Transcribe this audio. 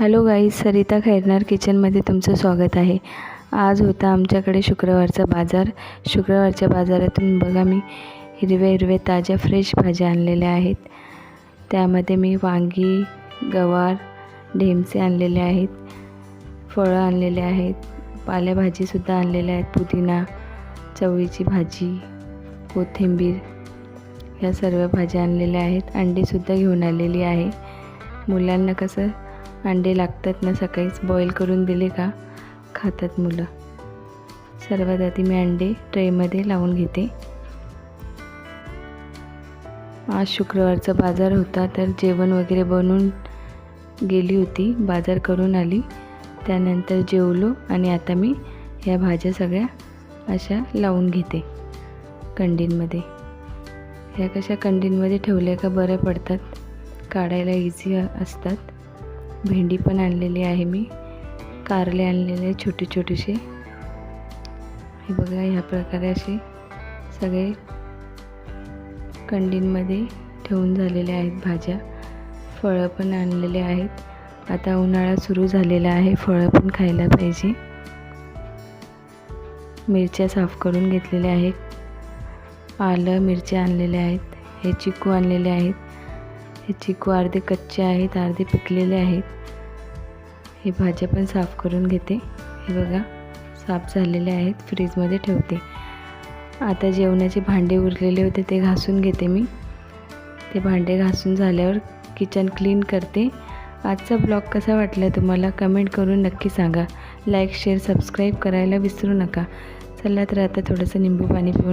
Hello guys Sarita Khairnar किचनमध्ये तुमचं स्वागत आहे. आज होता आमच्याकडे शुक्रवारचा बाजार. शुक्रवारच्या बाजारातून बघा मी हिरव्या हिरव्या ताज्या फ्रेश भाज्या आणलेल्या आहेत. त्यामध्ये मी वांगी गवार ढेमसे आणलेले आहेत. फळं आणलेले आहेत. पालेभाजीसुद्धा आणलेल्या आहेत. पुदिना चवळीची भाजी कोथिंबीर ह्या सर्व भाज्या आणलेल्या आहेत. अंडीसुद्धा घेऊन आलेली आहे. मुलांना कसं अंडे लागतात ना सकाळीच बॉईल करून दिले का खातात मुलं. सर्वात आधी मी अंडे ट्रेमध्ये लावून घेते. आज शुक्रवारचा बाजार होता तर जेवण वगैरे बनवून गेली होती बाजार करून आली. त्यानंतर जेवलो आणि आता मी ह्या भाज्या सगळ्या अशा लावून घेते कंडीनमध्ये. ह्या कशा कंडीनमध्ये ठेवल्या का बऱ्या पडतात काढायला इझी असतात. भेंडी पण आणलेली आहे मी. कारले आणलेले आहे छोटे छोटेसे. हे बघा ह्या प्रकारे असे सगळे कंडीनमध्ये ठेवून झालेले आहेत भाज्या. फळं पण आणलेले आहेत. आता उन्हाळा सुरू झालेला आहे. फळं पण खायला पाहिजे. मिरच्या साफ करून घेतलेल्या आहेत. आलं मिरच्या आणलेल्या आहेत. हे चिकू आणलेले आहेत. हे चिकू अर्धे कच्चे आहेत अर्धे पिकलेले आहेत. हे भाज्या पण साफ करून घेते. हे बघा साफ झालेले आहेत. फ्रीजमध्ये ठेवते. आता जेवणाचे भांडे उरलेले होते ते घासून घेते मी. ते भांडे घासून झाल्यावर किचन क्लीन करते. आजचा ब्लॉग कसा वाटला तुम्हाला कमेंट करून नक्की सांगा. लाईक शेअर सबस्क्राईब करायला विसरू नका. चला तर आता थोडंसं निंबू पाणी पिऊन